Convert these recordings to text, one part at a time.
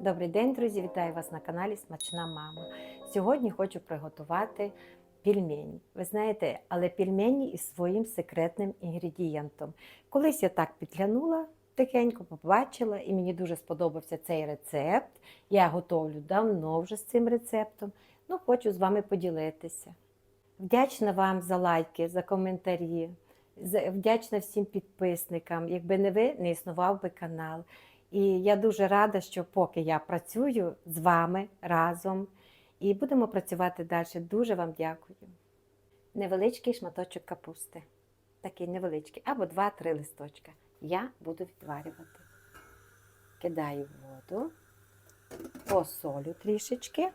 Добрий день, друзі! Вітаю вас на каналі Смачна Мама. Сьогодні хочу приготувати пельмені. Ви знаєте, але пельмені із своїм секретним інгредієнтом. Колись я так підглянула, тихенько побачила, і мені дуже сподобався цей рецепт. Я готовлю давно вже з цим рецептом. Ну, хочу з вами поділитися. Вдячна вам за лайки, за коментарі. Вдячна всім підписникам. Якби не ви, не існував би канал. І я дуже рада, що поки я працюю з вами разом і будемо працювати далі. Дуже вам дякую. Невеличкий шматочок капусти. Такий невеличкий, або два-три листочка. Я буду відварювати. Кидаю воду, посолю трішечки.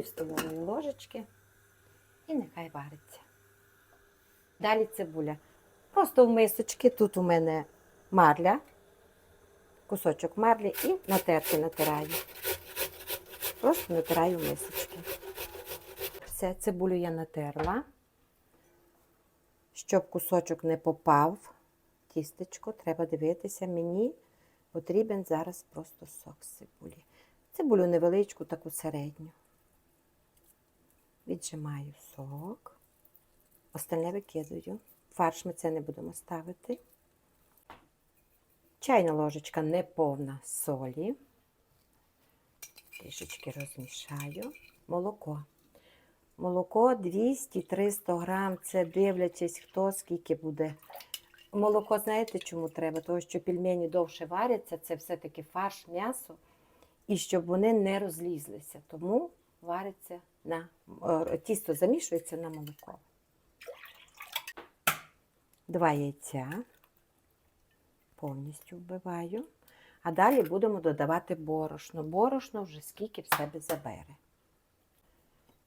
Пів столової ложечки і нехай вариться. Далі цибуля. Просто в мисочки, тут у мене марля, кусочок марлі і натерти натираю. Просто натираю в мисочки. Все, цибулю я натерла, щоб кусочок не попав. Тістечко, треба дивитися, мені потрібен зараз просто сок з цибулі. Цибулю невеличку, таку середню. Віджимаю сок. Остальне викидаю. Фарш ми це не будемо ставити. Чайна ложечка неповна солі. Трішечки розмішаю. Молоко. Молоко 200-300 грам. Це дивлячись, хто скільки буде. Молоко, знаєте, чому треба? Тому що пельмені довше варяться, це все-таки фарш, м'ясо. І щоб вони не розлізлися. Тому вариться на е, тісто замішується на молоко. Два яйця повністю вбиваю. А далі будемо додавати борошно. Борошно вже скільки в себе забере.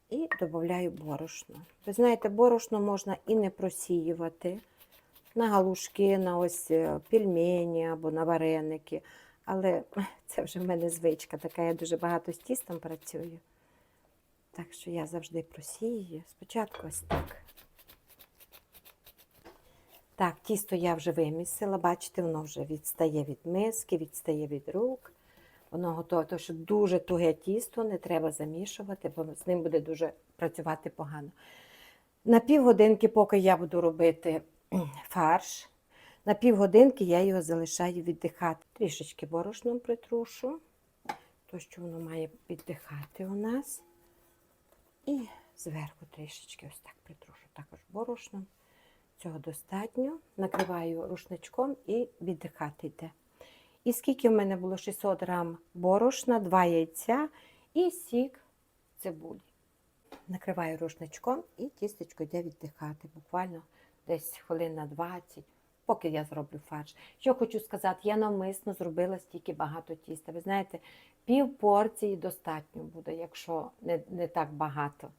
І додаю борошно. Ви знаєте, борошно можна і не просіювати на галушки, на ось е, пельмені або на вареники. Але це вже в мене звичка така, я дуже багато з тістом працюю. Так що я завжди просію. Спочатку ось так. Так, тісто я вже вимісила, бачите, воно вже відстає від миски, відстає від рук. Воно готове, тому що дуже туге тісто, не треба замішувати, бо з ним буде дуже працювати погано. На півгодинки, поки я буду робити фарш, на півгодинки я його залишаю віддихати. Трішечки борошном притрушу, то що воно має віддихати у нас. І зверху трішечки ось так притрушу також борошном. Цього достатньо. Накриваю рушничком і віддихати йде. І скільки в мене було 600 грам борошна, 2 яйця і сік цибулі. Накриваю рушничком і тістечко йде віддихати. Буквально десь хвилин на 20, поки я зроблю фарш. Що хочу сказати, я навмисно зробила стільки багато тіста. Ви знаєте, пів порції достатньо буде, якщо не, не так багато.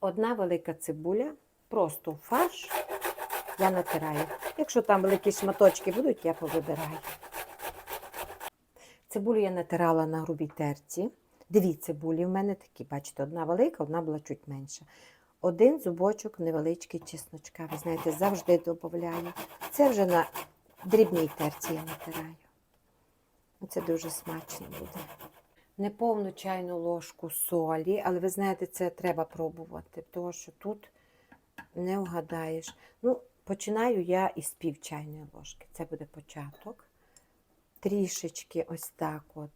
Одна велика цибуля, просто фарш я натираю. Якщо там великі шматочки будуть, я повибираю. Цибулю я натирала на грубій терці. Дві цибулі в мене такі, бачите, одна велика, одна була чуть менша. Один зубочок невеличкий чесночка. Ви знаєте, завжди додаю. Це вже на дрібній терці я натираю. Це дуже смачно буде. Неповну чайну ложку солі, але ви знаєте, це треба пробувати, тому що тут не вгадаєш. Ну, починаю я із пів чайної ложки. Це буде початок. Трішечки ось так от.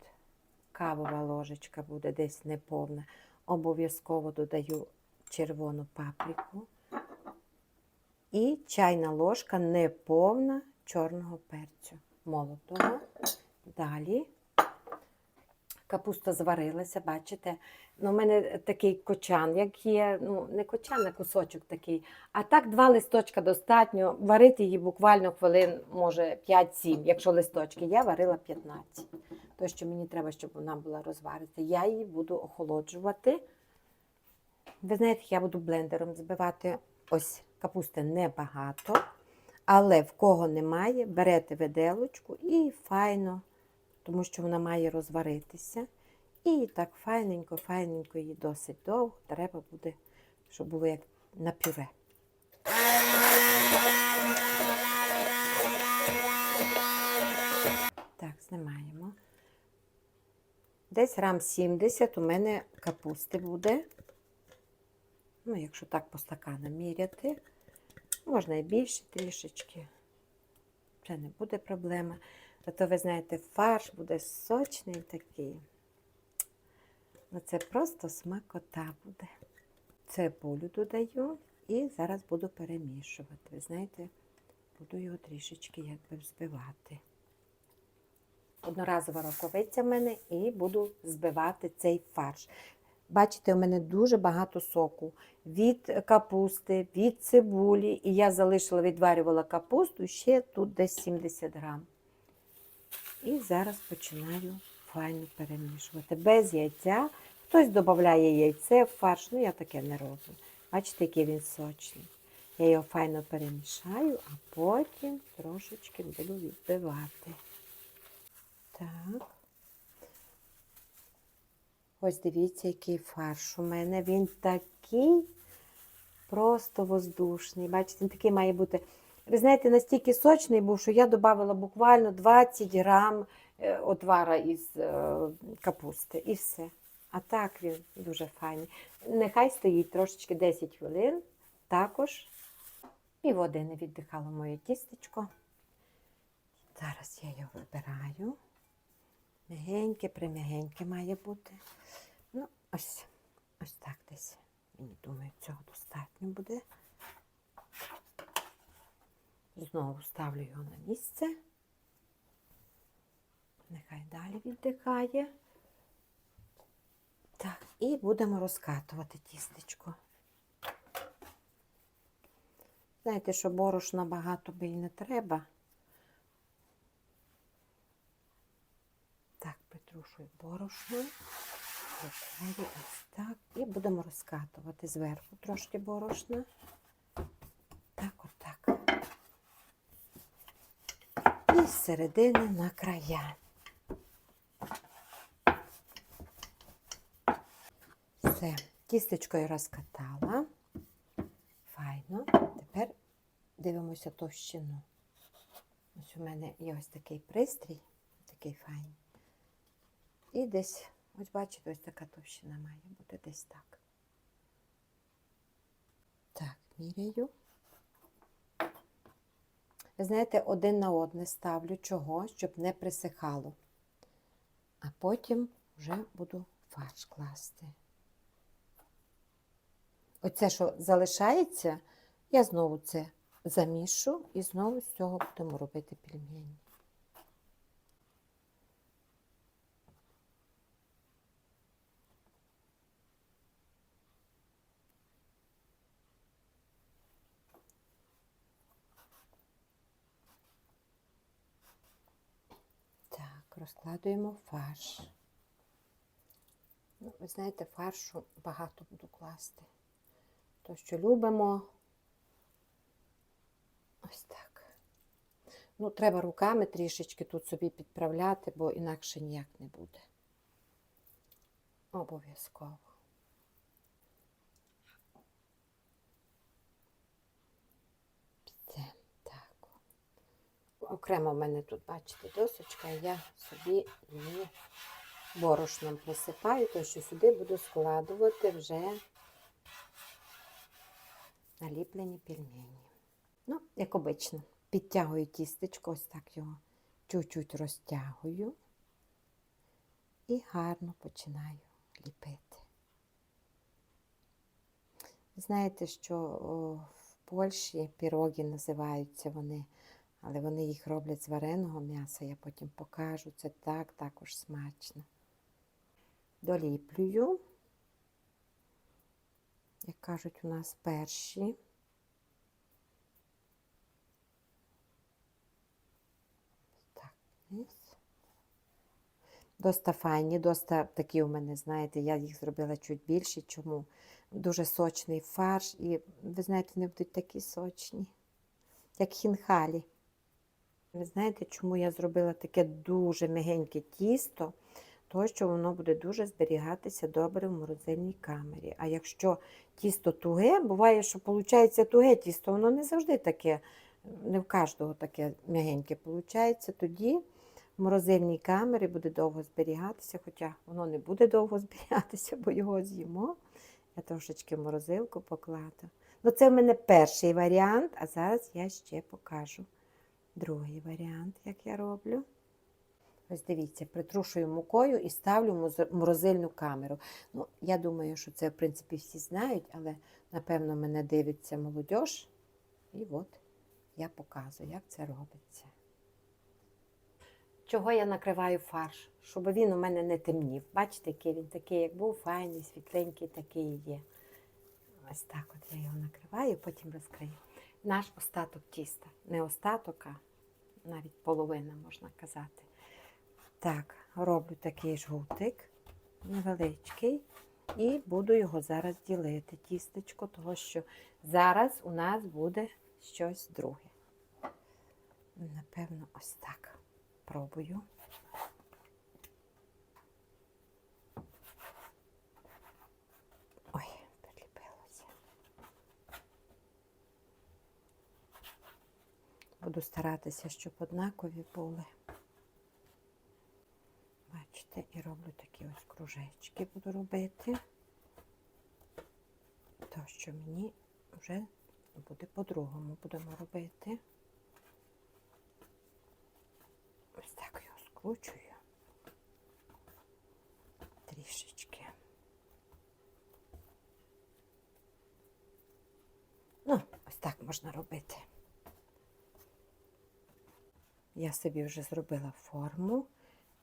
Кавова ложечка буде десь неповна. Обов'язково додаю червону паприку. І чайна ложка неповна чорного перцю молотого. Далі капуста зварилася, бачите. Ну, у мене такий кочан, як є, ну, не кочан, а кусочок такий. А так два листочка достатньо. Варити її буквально хвилин, може, 5-7, якщо листочки. Я варила 15. То, що мені треба, щоб вона була розварена. Я її буду охолоджувати. Ви знаєте, я буду блендером збивати ось капусти небагато. Але в кого немає, берете виделочку і файно, тому що вона має розваритися. І так файненько, файненько її досить довго треба буде, щоб було як на пюре. Так, знімаємо. Десь грам 70 у мене капусти буде. Ну, якщо так по стаканам міряти, можна і більше трішечки. Це не буде проблема. Зато, ви знаєте, фарш буде сочний такий. Ну, це просто смакота буде. Цибулю додаю і зараз буду перемішувати. Ви знаєте, буду його трішечки якби взбивати. Одноразова роковиця в мене і буду збивати цей фарш. Бачите, у мене дуже багато соку від капусти, від цибулі. І я залишила, відварювала капусту ще тут десь 70 грам. І зараз починаю файно перемішувати. Без яйця. Хтось додає яйце в фарш, ну я таке не роблю. Бачите, який він сочний. Я його файно перемішаю, а потім трошечки буду відбивати. Так. Ось дивіться, який фарш у мене. Він такий просто воздушний. Бачите, він такий має бути. Ви знаєте, настільки сочний був, що я додавала буквально 20 грам е, отвара із е, капусти. І все. А так він дуже файний. Нехай стоїть трошечки 10 хвилин. Також півгодини віддихало моє тістечко. Зараз я його вибираю. Мягеньке, примягеньке має бути. Ну, ось, ось так десь. Мені думаю, цього достатньо буде. Знову ставлю його на місце. Нехай далі віддихає. Так, і будемо розкатувати тістечко. Знаєте, що борошна багато би і не треба. Так, притрушую борошно. Ось так. І будемо розкатувати зверху трошки борошна. Так, отак. І з середини на края. Все, тістечко я розкатала. Файно. Тепер дивимося товщину. Ось у мене є ось такий пристрій, такий файний. І десь, ось бачите, ось така товщина має бути десь так. Так, міряю. Ви знаєте, один на одне ставлю чого, щоб не присихало. А потім вже буду фарш класти. Оце, що залишається, я знову це замішу і знову з цього будемо робити пельмені. Так, розкладуємо фарш. Ну, ви знаєте, фаршу багато буду класти. То, що любимо. Ось так. Ну, треба руками трішечки тут собі підправляти, бо інакше ніяк не буде. Обов'язково. Все, так. Окремо в мене тут, бачите, досочка, я собі її борошном присипаю, то що сюди буду складувати вже наліплені пельмені. Ну, як обично, підтягую тістечко, ось так його чуть-чуть розтягую і гарно починаю ліпити. Знаєте, що в Польщі піроги називаються вони, але вони їх роблять з вареного м'яса, я потім покажу. Це так також смачно. Доліплюю, як кажуть, у нас перші. Так. Доста файні, доста такі у мене, знаєте, я їх зробила чуть більше. Чому? Дуже сочний фарш, і, ви знаєте, вони будуть такі сочні, як хінхалі. Ви знаєте, чому я зробила таке дуже м'ягеньке тісто? то що воно буде дуже зберігатися добре в морозильній камері. А якщо тісто туге, буває, що виходить туге тісто, воно не завжди таке, не в кожного таке м'ягеньке виходить, тоді в морозильній камері буде довго зберігатися, хоча воно не буде довго зберігатися, бо його з'їмо. Я трошечки морозилку покладу. Ну, це в мене перший варіант, а зараз я ще покажу другий варіант, як я роблю. Ось дивіться, притрушую мукою і ставлю морозильну камеру. Ну, я думаю, що це, в принципі, всі знають, але, напевно, мене дивиться молодь. І от я показую, як це робиться. Чого я накриваю фарш? Щоб він у мене не темнів. Бачите, який він такий, як був, файний, світленький, такий є. Ось так от я його накриваю, потім розкрию. Наш остаток тіста. Не остаток, а навіть половина, можна казати. Так, роблю такий жгутик невеличкий. І буду його зараз ділити, тістечко, того що зараз у нас буде щось друге. Напевно, ось так. Пробую. Ой, приліпилося. Буду старатися, щоб однакові були. Бачите, і роблю такі ось кружечки буду робити. То, що мені вже буде по-другому будемо робити. Ось так його скручую. Трішечки. Ну, ось так можна робити. Я собі вже зробила форму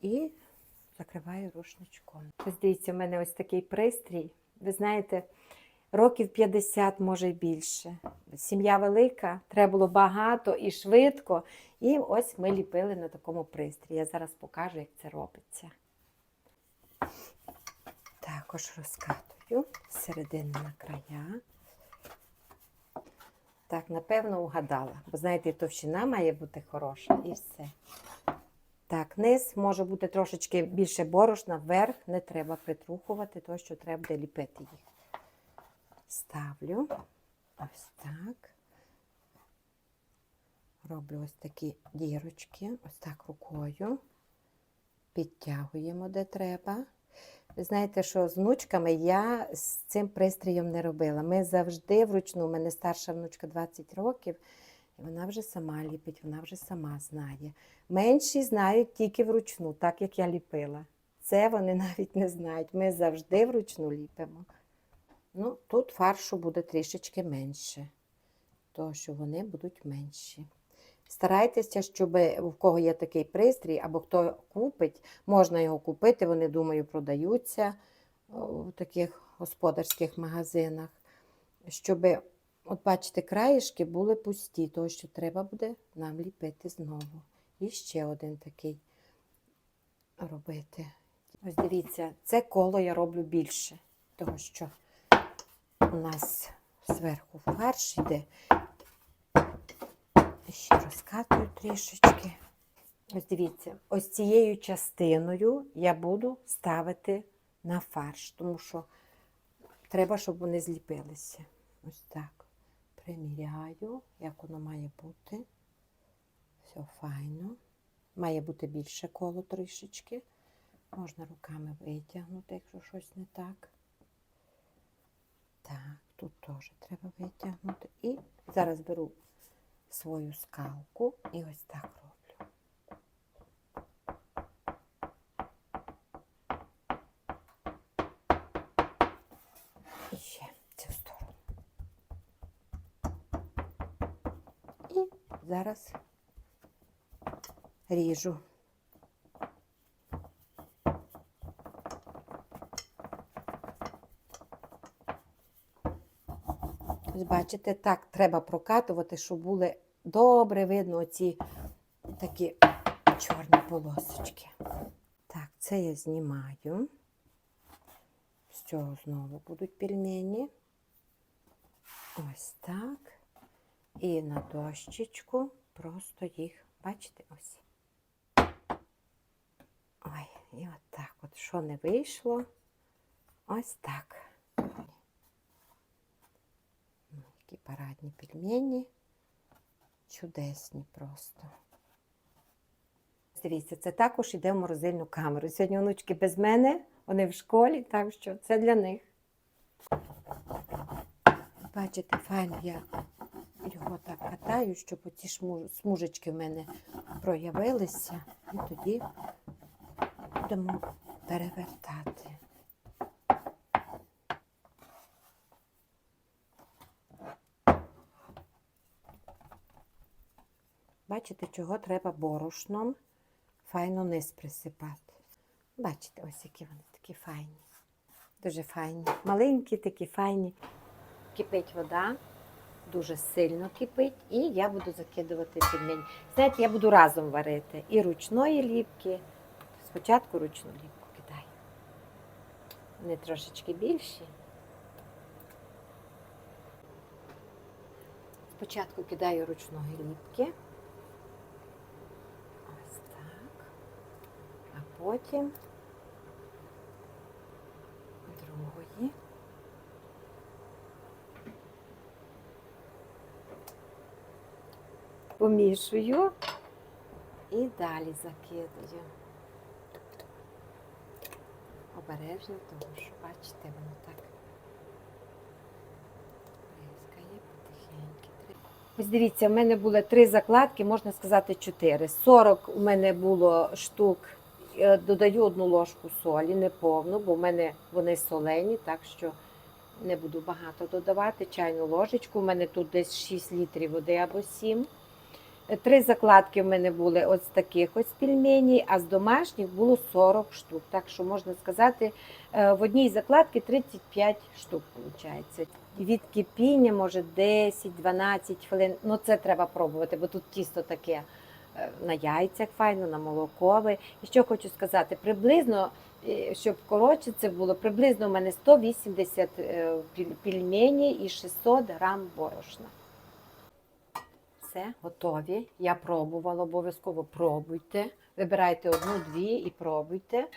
і закриваю рушничком. Ось дивіться, у мене ось такий пристрій. Ви знаєте, років 50, може й більше. Сім'я велика, треба було багато і швидко. І ось ми ліпили на такому пристрій. Я зараз покажу, як це робиться. Також розкатую з середини на края. Так, напевно, угадала. Бо знаєте, товщина має бути хороша і все. Так, низ може бути трошечки більше борошна, вверх не треба притрухувати, то що треба буде ліпити їх. Ставлю ось так. Роблю ось такі дірочки, ось так рукою. Підтягуємо де треба. Ви знаєте, що з внучками я з цим пристроєм не робила. Ми завжди вручну, у мене старша внучка 20 років, і вона вже сама ліпить, вона вже сама знає. Менші знають тільки вручну, так як я ліпила. Це вони навіть не знають. Ми завжди вручну ліпимо. Ну, тут фаршу буде трішечки менше, тому що вони будуть менші. Старайтеся, щоб в кого є такий пристрій, або хто купить, можна його купити, вони, думаю, продаються в таких господарських магазинах, щоб, от бачите, краєшки були пусті, тому що треба буде нам ліпити знову. І ще один такий робити. Ось дивіться, це коло я роблю більше, тому що у нас зверху фарш йде. Ще розкатую трішечки. Ось дивіться, ось цією частиною я буду ставити на фарш, тому що треба, щоб вони зліпилися. Ось так. Приміряю, як воно має бути. Все файно. Має бути більше коло трішечки. Можна руками витягнути, якщо щось не так. Так, тут теж треба витягнути. І зараз беру свою скалку і ось так роблю. І ще цю сторону. І зараз ріжу. Бачите, так треба прокатувати, щоб були добре видно оці такі чорні полосочки. Так, це я знімаю. З цього знову будуть пельмені. Ось так. І на дощечку просто їх, бачите, ось. Ой, і от так от от що не вийшло. Ось так. Ну, Які парадні пельмені. Чудесні просто. Дивіться, це також йде в морозильну камеру. Сьогодні онучки без мене, вони в школі, так що це для них. Бачите, файн я його так катаю, щоб оці смужечки в мене проявилися. І тоді будемо перевертати. Бачите, чого треба борошном файно низ присипати. Бачите, ось які вони такі файні. Дуже файні. Маленькі, такі файні. Кипить вода, дуже сильно кипить, і я буду закидувати пельмені. Знаєте, я буду разом варити і ручної ліпки. Спочатку ручну ліпку кидаю. Вони трошечки більші. Спочатку кидаю ручної ліпки. Ось так. А потім другої. Помішую і далі закидаю. Обережно, тому що, бачите, воно так бризкає потихеньку. Ось дивіться, в мене були три закладки, можна сказати, чотири. 40 у мене було штук. Е, Додаю одну ложку солі, не повну, бо в мене вони солені, так що не буду багато додавати. Чайну ложечку. У мене тут десь 6 літрів води або 7. Е, Три закладки в мене були ось таких ось пельмені, а з домашніх було 40 штук. Так що можна сказати, е, в одній закладці 35 штук виходить. Від кипіння, може 10-12 хвилин. Ну це треба пробувати, бо тут тісто таке на яйцях файно, на молокове. І що хочу сказати, приблизно, е, щоб коротше це було, приблизно у мене 180 е, пельмені і 600 грам борошна. Все, готові. Я пробувала, обов'язково пробуйте. Вибирайте одну-дві і пробуйте.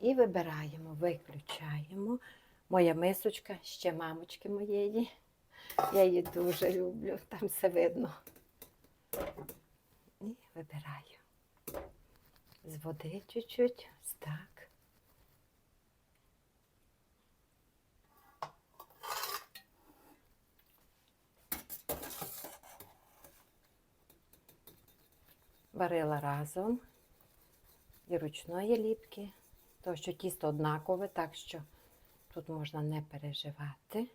І вибираємо, виключаємо. Моя мисочка ще мамочки моєї. Я її дуже люблю, там все видно. І вибираю. З води чуть-чуть, так. Варила разом і ручної ліпки, тому що тісто однакове, так що тут можна не переживати.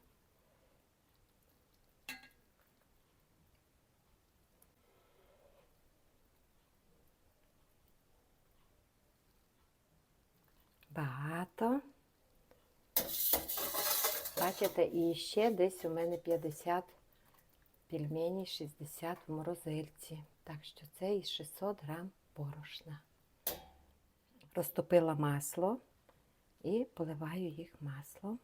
Багато. Бачите, і ще десь у мене 50 пельменей, 60 в морозильці. Так що це і 600 грам борошна. Розтопила масло і поливаю їх маслом.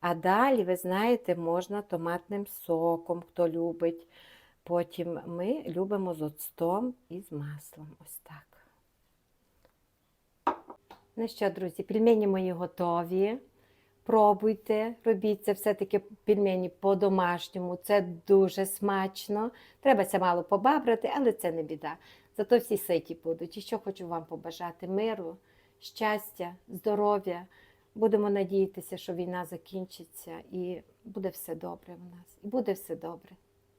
А далі, ви знаєте, можна томатним соком, хто любить. Потім ми любимо з оцтом і з маслом. Ось так. Ну що, друзі, пельмені мої готові. Пробуйте, робіть це все-таки пельмені по-домашньому. Це дуже смачно. Треба це мало побабрати, але це не біда. Зато всі ситі будуть. І що хочу вам побажати миру, щастя, здоров'я. Будемо надіятися, що війна закінчиться і буде все добре в нас. І буде все добре.